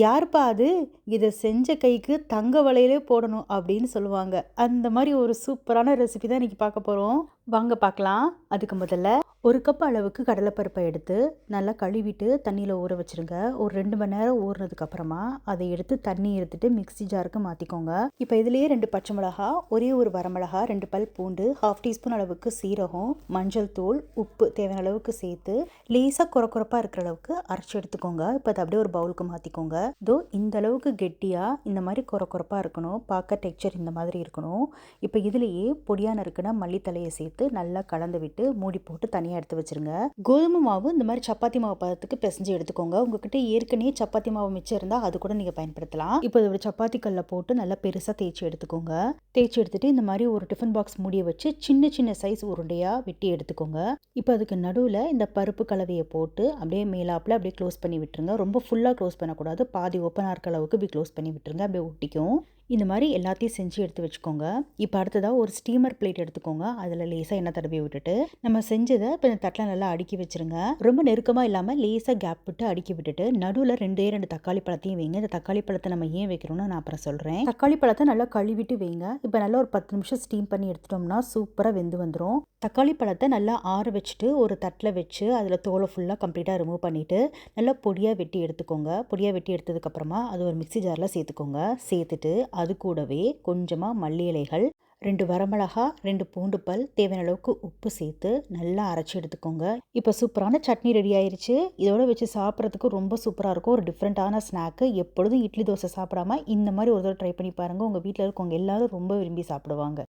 யார்ப்பா அது? இதை செஞ்ச கைக்கு தங்க வலையிலே போடணும் அப்படின்னு சொல்லுவாங்க. அந்த மாதிரி ஒரு சூப்பரான ரெசிபி தான் இன்றைக்கி பார்க்க போகிறோம் வாங்க பார்க்கலாம் அதுக்கு முதல்ல ஒரு கப் அளவுக்கு கடலைப்பருப்பை எடுத்து நல்லா கழுவிட்டு தண்ணியில் ஊற வச்சுருங்க. ஒரு ரெண்டு மணி நேரம் ஊறினதுக்கப்புறமா அதை எடுத்து தண்ணி எடுத்துட்டு மிக்ஸி ஜாருக்கு மாற்றிக்கோங்க இப்போ இதுலேயே ரெண்டு பச்சை மிளகா ஒரே ஒரு வரமிளகா ரெண்டு பல் பூண்டு ஹாஃப் டீஸ்பூன் அளவுக்கு சீரகம் மஞ்சள் தூள் உப்பு தேவையான அளவுக்கு சேர்த்து லேசாக குறை குறைப்பாக இருக்கிற அளவுக்கு அரைச்சி எடுத்துக்கோங்க. இப்போ அதை அப்படியே ஒரு பவுலுக்கு மாற்றிக்கோங்க இதோ இந்த அளவுக்கு கெட்டியாக இந்த மாதிரி குறை குறைப்பாக இருக்கணும். பார்க்க டெக்ஸ்சர் இந்த மாதிரி இருக்கணும். இப்போ இதுலேயே பொடியாக நறுக்கின மல்லித்தலையை சேர்த்து நல்லா கலந்து விட்டு மூடி போட்டு தனியாக எடுத்து வச்சுருங்க. கோதுமை மாவு இந்த மாதிரி சப்பாத்தி மாவு பதத்துக்கு பிசைஞ்சு எடுத்துக்கோங்க. உங்ககிட்ட ஏற்கனவே சப்பாத்தி மாவு மிச்சம் இருந்தால் அது கூட நீங்கள் பயன்படுத்தலாம். இப்போ ஒரு சப்பாத்தி கல்லை போட்டு நல்லா பெருசாக தேய்ச்சி எடுத்துக்கோங்க. தேய்ச்சி எடுத்துட்டு இந்த மாதிரி ஒரு டிஃபன் பாக்ஸ் மூடியை வச்சு சின்ன சின்ன சைஸ் உருண்டையாக வெட்டி எடுத்துக்கோங்க. இப்போ அதுக்கு நடுவில் இந்த பருப்பு கலவையை போட்டு அப்படியே மேலாப்பில் அப்படியே க்ளோஸ் பண்ணி விட்டுருங்க. ரொம்ப ஃபுல்லாக க்ளோஸ் பண்ணக்கூடாது. பாதி ஓப்பன் இருக்க அளவுக்கு இப்படி க்ளோஸ் பண்ணி விட்டுருங்க. அப்படியே ஒட்டிக்கும். இந்த மாதிரி எல்லாத்தையும் செஞ்சு எடுத்து வச்சுக்கோங்க. இப்போ அடுத்ததாக ஒரு ஸ்டீமர் பிளேட் எடுத்துக்கோங்க. அதில் லேசாக எண்ணெய் தடவி விட்டுட்டு நம்ம செஞ்சதை இப்போ இந்த தட்டில் நல்லா அடுக்கி வச்சுருங்க. ரொம்ப நெருக்கமாக இல்லாமல் லேசாக கேப் விட்டு அடுக்கி விட்டுட்டு நடுவில் ரெண்டே ரெண்டு தக்காளி பழத்தையும் வைங்க. இந்த தக்காளி பழத்தை நம்ம ஏன் வைக்கிறோம்னு நான் அப்புறம் சொல்கிறேன் தக்காளி பழத்தை நல்லா கழுவிட்டு வைங்க. இப்போ நல்லா ஒரு பத்து நிமிஷம் ஸ்டீம் பண்ணி எடுத்துட்டோம்னா சூப்பராக வெந்து வந்துடும் தக்காளி பழத்தை நல்லா ஆற வச்சுட்டு ஒரு தட்டில் வச்சு அதில் தோலை ஃபுல்லாக கம்ப்ளீட்டாக ரிமூவ் பண்ணிவிட்டு நல்லா பொடியாக வெட்டி எடுத்துக்கோங்க. பொடியாக வெட்டி எடுத்ததுக்கப்புறமா அது ஒரு மிக்ஸி ஜாரில் சேர்த்துக்கோங்க. சேர்த்துட்டு அது கூடவே கொஞ்சமாக மல்லி இலைகள் ரெண்டு வரமிளகா ரெண்டு பூண்டு பல் தேவையான அளவுக்கு உப்பு சேர்த்து நல்லா அரைச்சி எடுத்துக்கோங்க. இப்போ சூப்பரான சட்னி ரெடி ஆயிடுச்சு இதோட வச்சு சாப்பிட்றதுக்கு ரொம்ப சூப்பராக இருக்கும். ஒரு டிஃப்ரெண்ட்டான ஸ்நாக்கு எப்பொழுதும் இட்லி தோசை சாப்பிடாம இந்த மாதிரி ஒரு தடவை ட்ரை பண்ணி பாருங்கள் உங்கள் வீட்டில் இருக்கவங்க எல்லாரும் ரொம்ப விரும்பி சாப்பிடுவாங்க.